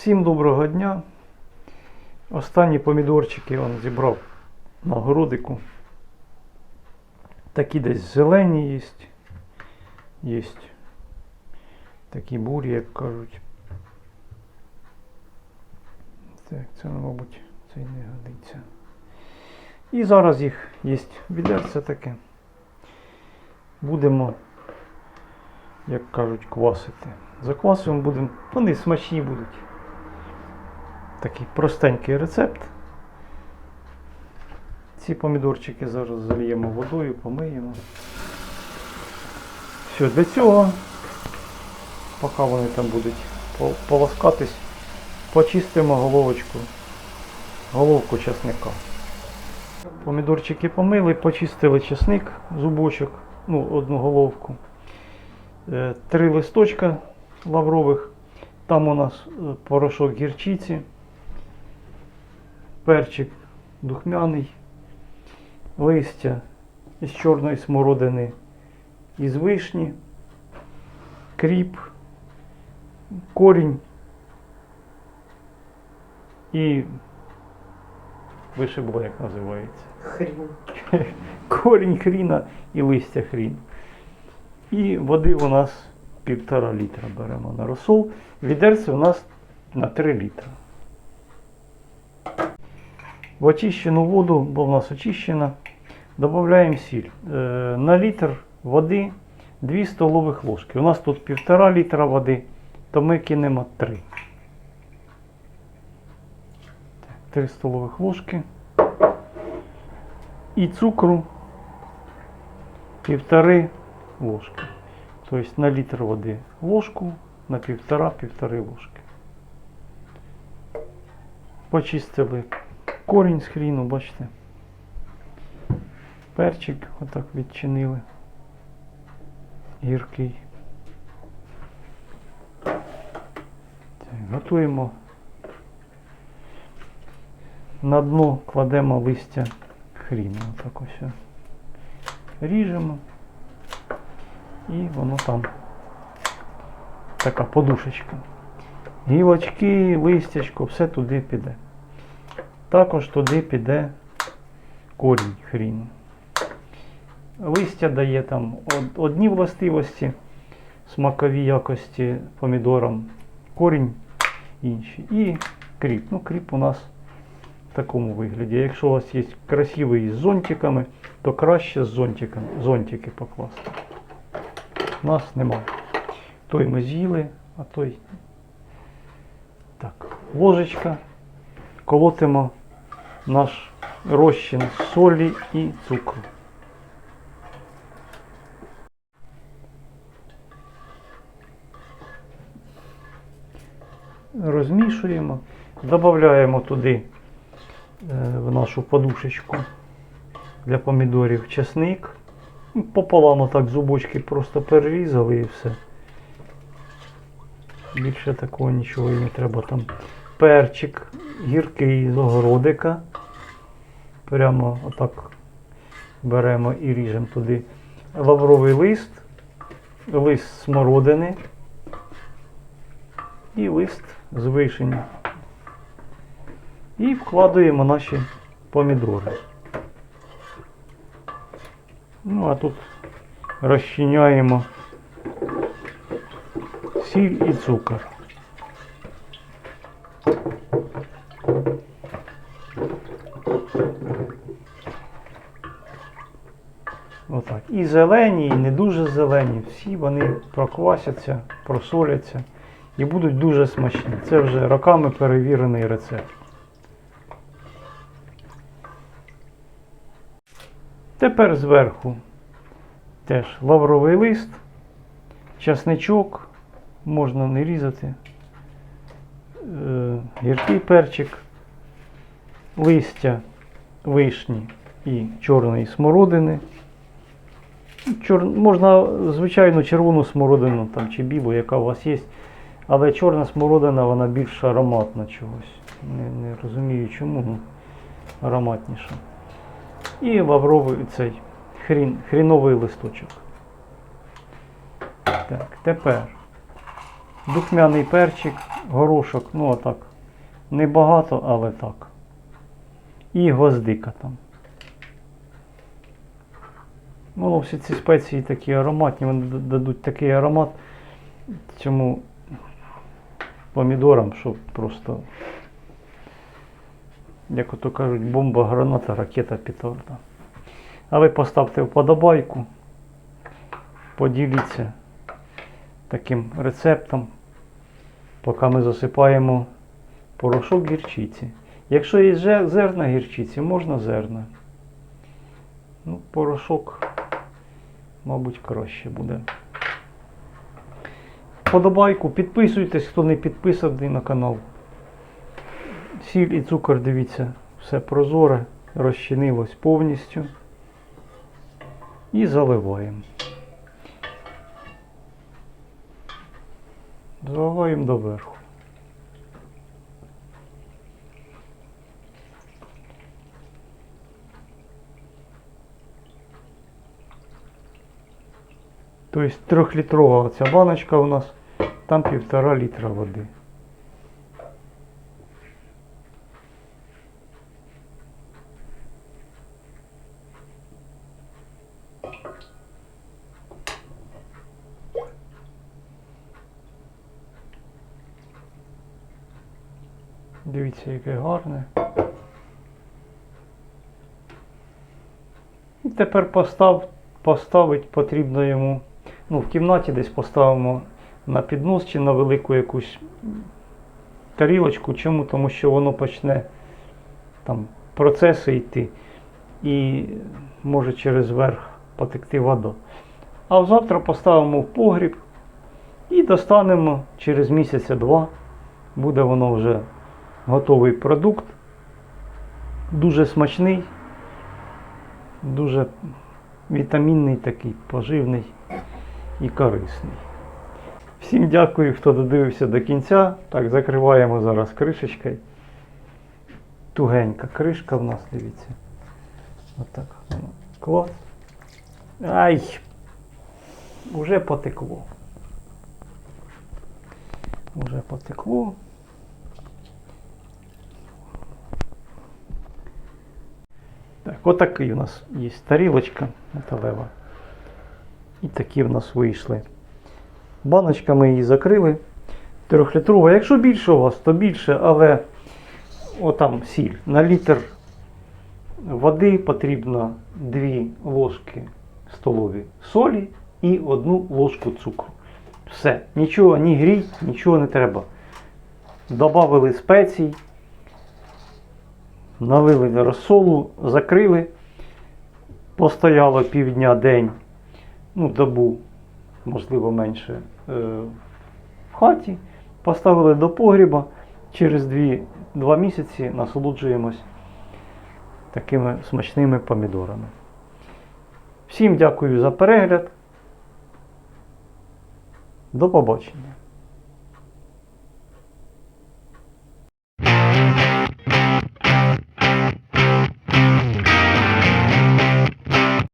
Всім доброго дня. Останні помідорчики он зібрав на городику. Такі десь зелені є. Є такі бурі, як кажуть. Так, це, мабуть, це не годиться. І зараз їх є відерце таке. Будемо, як кажуть, квасити. Заквасуємо будемо, вони смачні будуть. Такий простенький рецепт. Ці помідорчики зараз зальємо водою, помиємо. Все, для цього, поки вони там будуть полоскатись, почистимо головочку, головку чесника. Помідорчики помили, почистили чесник, зубочок, ну, одну головку. Е, Три листочка лаврових. Там у нас е, порошок гірчиці, перчик духмяний, листя із чорної смородини, із вишні, кріп, корінь і вишибло, як називається. Хрін. Корінь хріна і листя хрін. І води у нас півтора літра беремо на розсол. Відерце у нас на 3 літра. В очищену воду, бо в нас очищена, додаємо сіль. Е, На літр води 2 столових ложки. У нас тут півтора літра води, то ми кинемо 3. 3 столових ложки. І цукру півтори ложки. Тобто на літр води ложку, на півтора-півтори ложки. Почистили корінь з хріну, бачите. Перчик отак відчинили. Гіркий. Готуємо. На дно кладемо листя хріну. Отак ось. Ріжемо. І воно там така подушечка. Гілочки, листячко, все туди піде. Також туди піде корінь хріну. Листя дає там одні властивості, смакові якості помідорам, корінь інші. І кріп. Ну, кріп у нас в такому вигляді. Якщо у вас є красивий з зонтиками, то краще з зонтиками, зонтики покласти. У нас немає. Той ми з'їли, а той. Так, ложечка. Колотимо наш розчин солі і цукру. Розмішуємо, додаємо туди е, в нашу подушечку для помідорів чесник. Пополам отак зубочки просто перерізали і все. Більше такого нічого і не треба там. Перчик гіркий з огородика. Прямо отак беремо і ріжемо туди лавровий лист, лист смородини і лист з вишені. І вкладаємо наші помідори. Ну, а тут розчиняємо сіль і цукор. Отак. І зелені, і не дуже зелені. Всі вони проквасяться, просоляться і будуть дуже смачні. Це вже роками перевірений рецепт. Тепер зверху теж лавровий лист, часничок, можна не різати, е, гіркий перчик, листя вишні і чорної смородини. Чор... Можна, звичайно, червону смородину там, чи білу, яка у вас є. Але чорна смородина вона більш ароматна чогось. Не, не розумію чому, ну, ароматніша. І лавровий цей хрін, хріновий листочок. Так, тепер духмяний перчик, горошок, ну отак. Небагато, але так. І гвоздика там. Ну, всі ці спеції такі ароматні, вони дадуть такий аромат цьому помідорам, що просто, як ото кажуть, бомба, граната, ракета, петарда. А ви поставте вподобайку, поділіться таким рецептом, поки ми засипаємо порошок гірчиці. Якщо є зе- зерна гірчиці, можна зерна. Ну, порошок, мабуть, краще буде. Подобайку, підписуйтесь, хто не підписаний на канал. Сіль і цукор, дивіться, все прозоре, розчинилось повністю. І заливаємо. Заливаємо доверху. Тобто трьохлітрова ця баночка у нас, там півтора літра води. Дивіться, яке гарне. І тепер постав, поставить потрібно йому. Ну, в кімнаті десь поставимо на піднос чи на велику якусь тарілочку. Чому? Тому що воно почне там процеси йти і може через верх потекти вода. А завтра поставимо в погріб і достанемо через місяця-два. Буде воно вже готовий продукт. Дуже смачний, дуже вітамінний такий, поживний і корисний. Всім дякую, хто додивився до кінця. Так, закриваємо зараз кришечкою. Тугенька кришка в нас, дивіться. Отак. воно. Клас. Ай! Уже потекло. Уже потекло. Так, отакий у нас є тарілочка металева. І такі в нас вийшли. Баночка ми її закрили. Трьохлітрова. Якщо більше у вас, то більше, але отам сіль. На літр води потрібно 2 ложки столові солі і 1 ложку цукру. Все. Нічого ні гріть, нічого не треба. Добавили спецій, налили розсолу, закрили. Постояло півдня день, ну, добу, можливо, менше е, в хаті. Поставили до погріба. Через 2, 2 місяці насолоджуємось такими смачними помідорами. Всім дякую за перегляд. До побачення.